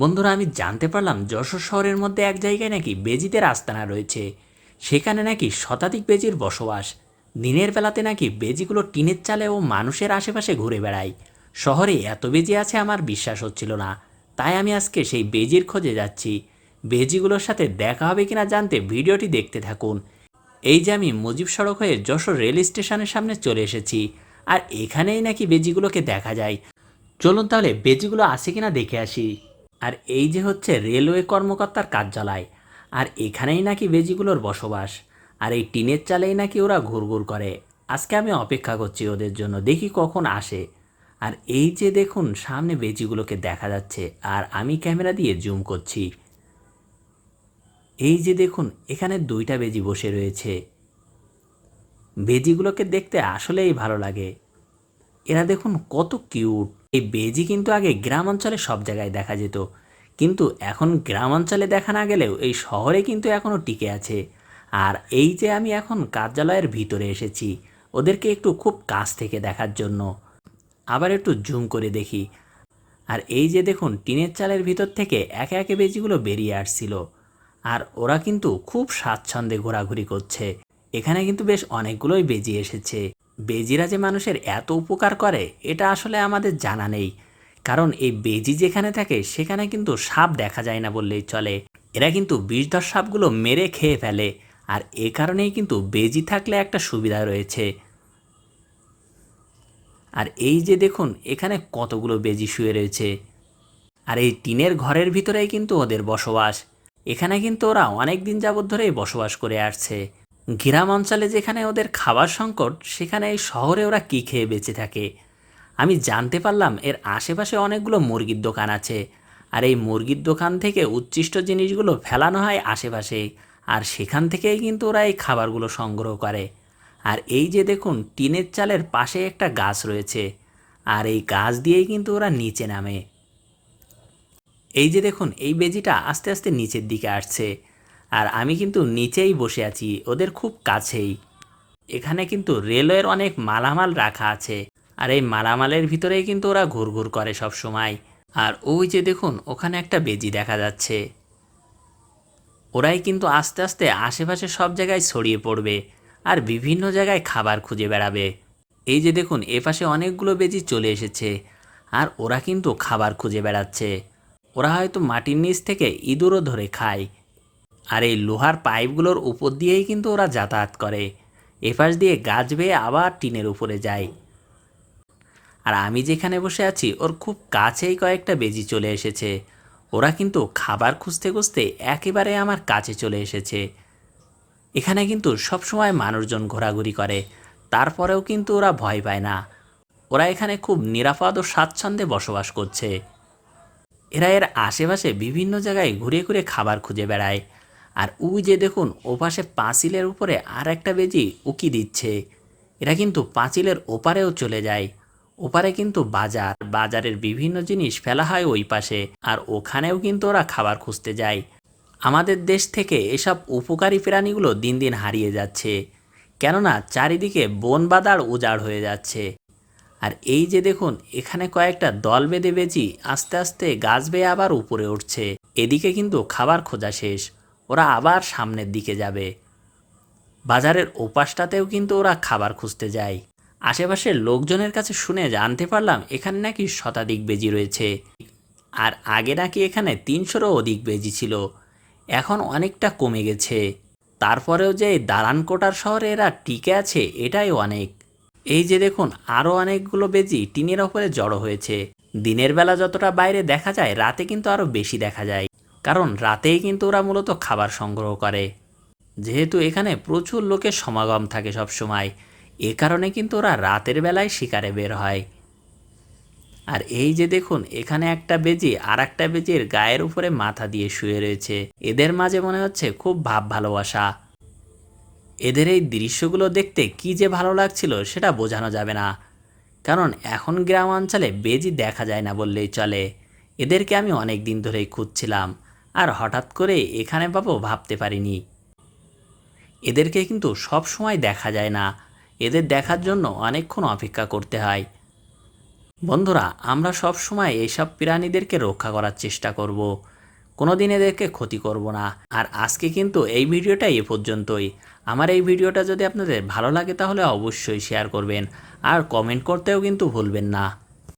বন্ধুরা, আমি জানতে পারলাম যশোর শহরের মধ্যে এক জায়গায় নাকি বেজিদের আস্তানা রয়েছে। সেখানে নাকি শতাধিক বেজির বসবাস। দিনের বেলাতে নাকি বেজিগুলো টিনের চালে ও মানুষের আশেপাশে ঘুরে বেড়ায়। শহরে এত বেজি আছে আমার বিশ্বাস হচ্ছিল না। তাই আমি আজকে সেই বেজির খোঁজে যাচ্ছি। বেজিগুলোর সাথে দেখা হবে কিনা জানতে ভিডিওটি দেখতে থাকুন। এই যে আমি মুজিব সড়ক হয়ে যশোর রেল স্টেশনের সামনে চলে এসেছি, আর এখানেই নাকি বেজিগুলোকে দেখা যায়। চলুন তাহলে বেজিগুলো আছে কিনা দেখে আসি। আর এই যে হচ্ছে রেলওয়ে কর্মকর্তার কার্যালয়, আর এখানেই নাকি বেজিগুলোর বসবাস, আর এই টিনের চালেই নাকি ওরা ঘুরঘুর করে। আজকে আমি অপেক্ষা করছি ওদের জন্য, দেখি কখন আসে। আর এই যে দেখুন, সামনে বেজিগুলোকে দেখা যাচ্ছে, আর আমি ক্যামেরা দিয়ে জুম করছি। এই যে দেখুন, এখানে দুইটা বেজি বসে রয়েছে। বেজিগুলোকে দেখতে আসলেই ভালো লাগে। এরা দেখুন কত কিউট এই বেজি কিন্তু আগে গ্রাম অঞ্চলে সব জায়গায় দেখা যেত। কিন্তু এখন গ্রাম অঞ্চলে দেখা না গেলেও এই শহরে কিন্তু এখনও টিকে আছে। আর এই যে আমি এখন কার্যালয়ের ভিতরে এসেছি, ওদেরকে একটু খুব কাছ থেকে দেখার জন্য। আবার একটু জুম করে দেখি। আর এই যে দেখুন, টিনের চালের ভিতর থেকে একে একে বেজিগুলো বেরিয়ে আসছিল। আর ওরা কিন্তু খুব স্বাচ্ছন্দ্যে ঘোরাঘুরি করছে। এখানে কিন্তু বেশ অনেকগুলোই বেজি এসেছে। বেজিরা যে মানুষের এত উপকার করে, এটা আসলে আমাদের জানা নেই। কারণ এই বেজি যেখানে থাকে, সেখানে কিন্তু সাপ দেখা যায় না বললেই চলে। এরা কিন্তু বিষধর সাপগুলো মেরে খেয়ে ফেলে। আর এ কারণেই কিন্তু বেজি থাকলে একটা সুবিধা রয়েছে। আর এই যে দেখুন, এখানে কতগুলো বেজি শুয়ে রয়েছে। আর এই টিনের ঘরের ভিতরেই কিন্তু ওদের বসবাস। এখানে কিন্তু ওরা অনেক দিন যাবৎ ধরেই বসবাস করে আসছে। গ্রাম অঞ্চলে যেখানে ওদের খাবার সংকট, সেখানে এই শহরে ওরা কী খেয়ে বেঁচে থাকে? আমি জানতে পারলাম এর আশেপাশে অনেকগুলো মুরগির দোকান আছে। আর এই মুরগির দোকান থেকে উচ্ছিষ্ট জিনিসগুলো ফেলানো হয় আশেপাশে। আর সেখান থেকেই কিন্তু ওরা এই খাবারগুলো সংগ্রহ করে। আর এই যে দেখুন, টিনের চালের পাশে একটা গাছ রয়েছে। আর এই গাছ দিয়েই কিন্তু ওরা নিচে নামে। এই যে দেখুন, এই বেজিটা আস্তে আস্তে নিচের দিকে আসছে। আর আমি কিন্তু নিচেই বসে আছি, ওদের খুব কাছেই। এখানে কিন্তু রেলওয়ের অনেক মালামাল রাখা আছে, আর এই মালামালের ভিতরেই কিন্তু ওরা ঘুরঘুর করে সব সময়। আর ওই যে দেখুন, ওখানে একটা বেজি দেখা যাচ্ছে। ওরাই কিন্তু আস্তে আস্তে আশেপাশে সব জায়গায় ছড়িয়ে পড়বে আর বিভিন্ন জায়গায় খাবার খুঁজে বেড়াবে। এই যে দেখুন, এপাশে অনেকগুলো বেজি চলে এসেছে আর ওরা কিন্তু খাবার খুঁজে বেড়াচ্ছে। ওরা হয়তো মাটির নিচ থেকে ইঁদুরও ধরে খায়। আর এই লোহার পাইপগুলোর উপর দিয়েই কিন্তু ওরা যাতায়াত করে। এপাশ দিয়ে গাছ বেয়ে আবার টিনের উপরে যায়। আর আমি যেখানে বসে আছি, ওর খুব কাছেই কয়েকটা বেজি চলে এসেছে। ওরা কিন্তু খাবার খুঁজতে খুঁজতে একেবারে আমার কাছে চলে এসেছে। এখানে কিন্তু সবসময় মানুষজন ঘোরাঘুরি করে, তারপরেও কিন্তু ওরা ভয় পায় না। ওরা এখানে খুব নিরাপদ ও স্বাচ্ছন্দ্যে বসবাস করছে। এরা এর আশেপাশে বিভিন্ন জায়গায় ঘুরে ঘুরে খাবার খুঁজে বেড়ায়। আর ওই যে দেখুন, ওপাশে পাঁচিলের উপরে আর একটা বেজি উকি দিচ্ছে। এরা কিন্তু পাঁচিলের ওপারেও চলে যায়। ওপারে কিন্তু বাজার, বাজারের বিভিন্ন জিনিস ফেলা হয় ওই পাশে, আর ওখানেও কিন্তু ওরা খাবার খুঁজতে যায়। আমাদের দেশ থেকে এসব উপকারী প্রাণীগুলো দিন দিন হারিয়ে যাচ্ছে, কেননা চারিদিকে বন বাদার উজাড় হয়ে যাচ্ছে। আর এই যে দেখুন, এখানে কয়েকটা দল বেঁধে বেজি আস্তে আস্তে গাছ বেয়ে আবার উপরে উঠছে। এদিকে কিন্তু খাবার খোঁজা শেষ। ওরা আবার সামনের দিকে যাবে। বাজারের ওপাশটাতেও কিন্তু ওরা খাবার খুঁজতে যায়। আশেপাশের লোকজনের কাছে শুনে জানতে পারলাম এখানে নাকি শতাধিক বেজি রয়েছে। আর আগে নাকি এখানে তিনশোরও অধিক বেজি ছিল। এখন অনেকটা কমে গেছে। তারপরেও যে এই দালান কোটার শহরে এরা টিকে আছে, এটাই অনেক। এই যে দেখুন, আরও অনেকগুলো বেজি টিনের ওপরে জড়ো হয়েছে। দিনের বেলা যতটা বাইরে দেখা যায়, রাতে কিন্তু আরও বেশি দেখা যায়। কারণ রাতেই কিন্তু ওরা মূলত খাবার সংগ্রহ করে। যেহেতু এখানে প্রচুর লোকের সমাগম থাকে সব সময় এ কারণে কিন্তু ওরা রাতের বেলায় শিকারে বের হয়। আর এই যে দেখুন, এখানে একটা বেজি আর একটা বেজির গায়ের উপরে মাথা দিয়ে শুয়ে রয়েছে। এদের মাঝে মনে হচ্ছে খুব ভাব ভালোবাসা। এদের এই দৃশ্যগুলো দেখতে কি যে ভালো লাগছিল সেটা বোঝানো যাবে না। কারণ এখন গ্রাম অঞ্চলে বেজি দেখা যায় না বললেই চলে। এদেরকে আমি অনেক দিন ধরেই খুঁজছিলাম। আর হঠাৎ করে এখানে পাবো ভাবতে পারিনি। এদেরকে কিন্তু সব সময় দেখা যায় না। এদের দেখার জন্য অনেকক্ষণ অপেক্ষা করতে হয়। বন্ধুরা, আমরা সব সময় এইসব প্রাণীদেরকে রক্ষা করার চেষ্টা করব। কোনোদিন এদেরকে ক্ষতি করব না। আর আজকে কিন্তু এই ভিডিওটা এ পর্যন্তই। আমার এই ভিডিওটা যদি আপনাদের ভালো লাগে তাহলে অবশ্যই শেয়ার করবেন। আর কমেন্ট করতেও কিন্তু ভুলবেন না।